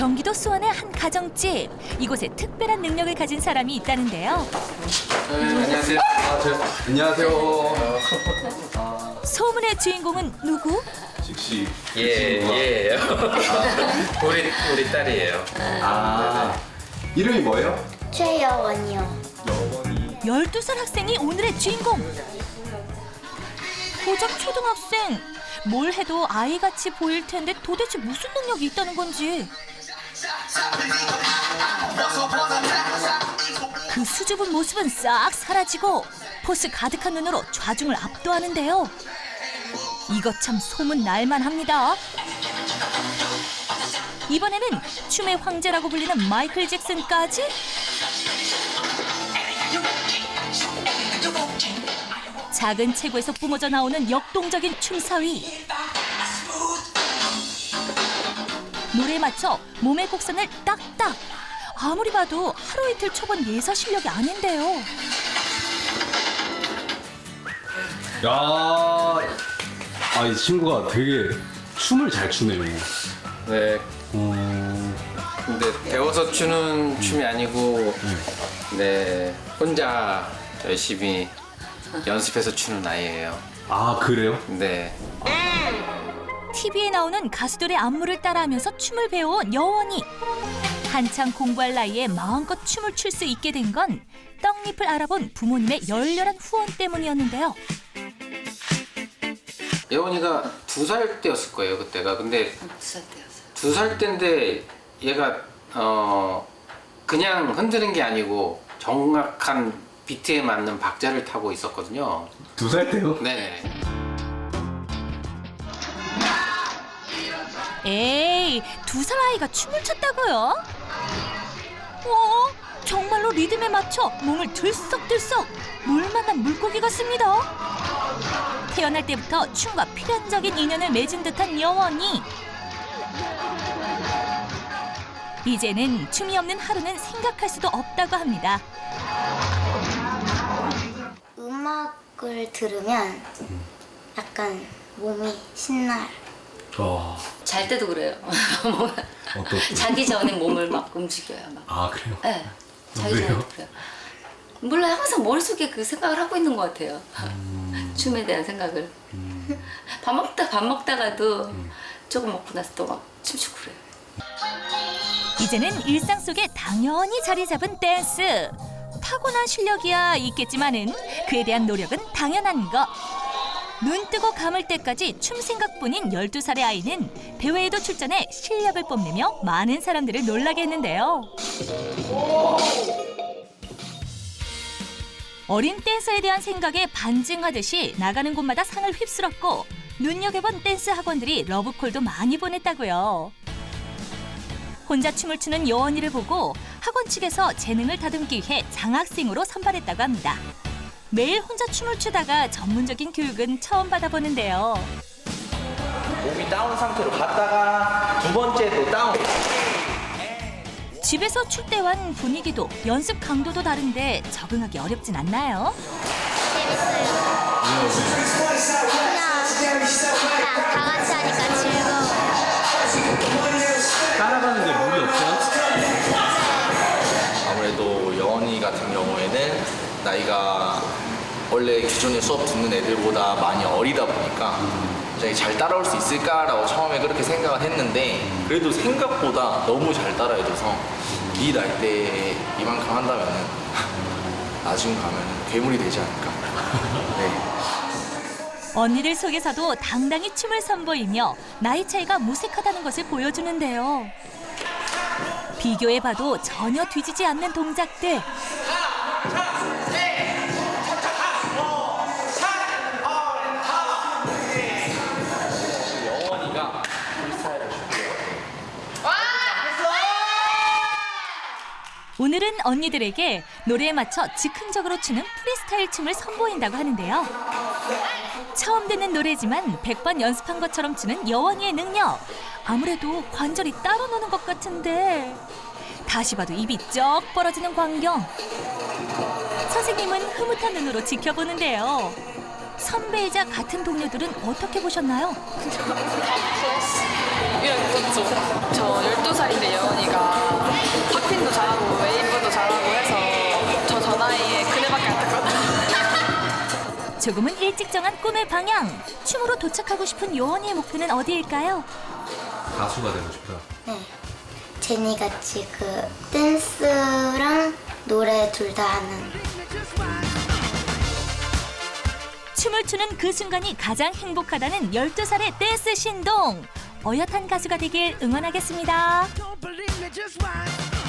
경기도 수원의 한 가정집. 이곳에 특별한 능력을 가진 사람이 있다는데요. 안녕하세요. 아, 저, 안녕하세요. 소문의 주인공은 누구? 즉시. 예, 예. 우리 우리 딸이에요. 아, 이름이 뭐예요? 최여원이요. 여원이. 12살 학생이 오늘의 주인공. 고작 초등학생. 뭘 해도 아이같이 보일 텐데 도대체 무슨 능력이 있다는 건지. 그 수줍은 모습은 싹 사라지고 포스 가득한 눈으로 좌중을 압도하는데요. 이것 참 소문 날만 합니다. 이번에는 춤의 황제라고 불리는 마이클 잭슨까지 작은 체구에서 뿜어져 나오는 역동적인 춤사위. 노래에 맞춰 몸의 곡선을 딱딱. 아무리 봐도 하루 이틀 초본 예사 실력이 아닌데요. 야, 아, 이 친구가 되게 춤을 잘 추네요. 네. 어, 근데 배워서 추는 춤이 아니고 네 혼자 열심히 연습해서 추는 아이예요. 아, 그래요? 네. TV에 나오는 가수들의 안무를 따라하면서 춤을 배워온 여원이. 한창 공부할 나이에 마음껏 춤을 출 수 있게 된 건 떡잎을 알아본 부모님의 열렬한 후원 때문이었는데요. 예원이가 두 살 때였을 거예요 그때가. 근데 두살 때였어요. 두 살 때인데 얘가 어 그냥 흔드는 게 아니고 정확한 비트에 맞는 박자를 타고 있었거든요. 두 살 때요? 네. 에이, 두 살 아이가 춤을 췄다고요? 어, 정말로 리듬에 맞춰 몸을 들썩들썩 물 만난 물고기 같습니다. 태어날 때부터 춤과 필연적인 인연을 맺은 듯한 여원이 이제는 춤이 없는 하루는 생각할 수도 없다고 합니다. 음악을 들으면 약간 몸이 신나요. 와, 잘 때도 그래요. 뭐, 어떻게? 자기 전에 몸을 막 움직여요. 막. 아, 그래요? 네. 자기 왜요? 전에 그래요. 몰라요. 항상 머릿속에 그 생각을 하고 있는 것 같아요. 음. 춤에 대한 생각을. 밥 먹다 밥 먹다가도 음. 조금 먹고 나서 또 막 춤추고 그래요. 이제는 일상 속에 당연히 자리 잡은 댄스. 타고난 실력이야 있겠지만은 그에 대한 노력은 당연한 것. 눈 뜨고 감을 때까지 춤 생각뿐인 12살의 아이는 대회에도 출전해 실력을 뽐내며 많은 사람들을 놀라게 했는데요. 어린 댄서에 대한 생각에 반증하듯이 나가는 곳마다 상을 휩쓸었고 눈여겨본 댄스 학원들이 러브콜도 많이 보냈다고요. 혼자 춤을 추는 여원이를 보고 학원 측에서 재능을 다듬기 위해 장학생으로 선발했다고 합니다. 매일 혼자 춤을 추다가 전문적인 교육은 처음 받아보는데요. 몸이 다운 상태로 갔다가 두 번째도 다운. 집에서 출 때와는 분위기도 연습 강도도 다른데 적응하기 어렵진 않나요? 그냥 그냥 다 같이 하니까 즐거워요. 따라가는데 무리 없어요? 아무래도 여원이 같은 경우에는 나이가 원래 기존에 수업 듣는 애들보다 많이 어리다 보니까 굉장히 잘 따라올 수 있을까라고 처음에 그렇게 생각을 했는데 그래도 생각보다 너무 잘 따라해줘서 이 나이 때 이만큼 한다면은 나중 가면 괴물이 되지 않을까. 네. 언니들 속에서도 당당히 춤을 선보이며 나이 차이가 무색하다는 것을 보여주는데요. 비교해봐도 전혀 뒤지지 않는 동작들. 오늘은 언니들에게 노래에 맞춰 즉흥적으로 추는 프리스타일 춤을 선보인다고 하는데요. 처음 듣는 노래지만 100번 연습한 것처럼 추는 여원이의 능력. 아무래도 관절이 따로 노는 것 같은데 다시 봐도 입이 쩍 벌어지는 광경. 선생님은 흐뭇한 눈으로 지켜보는데요. 선배이자 같은 동료들은 어떻게 보셨나요? 저 12살 조금은 일찍 정한 꿈의 방향. 춤으로 도착하고 싶은 요원이의 목표는 어디일까요? 가수가 되고 싶다. 네. 제니 같이 그 댄스랑 노래 둘 다 하는 춤을 추는 그 순간이 가장 행복하다는 12살의 댄스 신동. 어엿한 가수가 되길 응원하겠습니다. Don't believe me, just watch.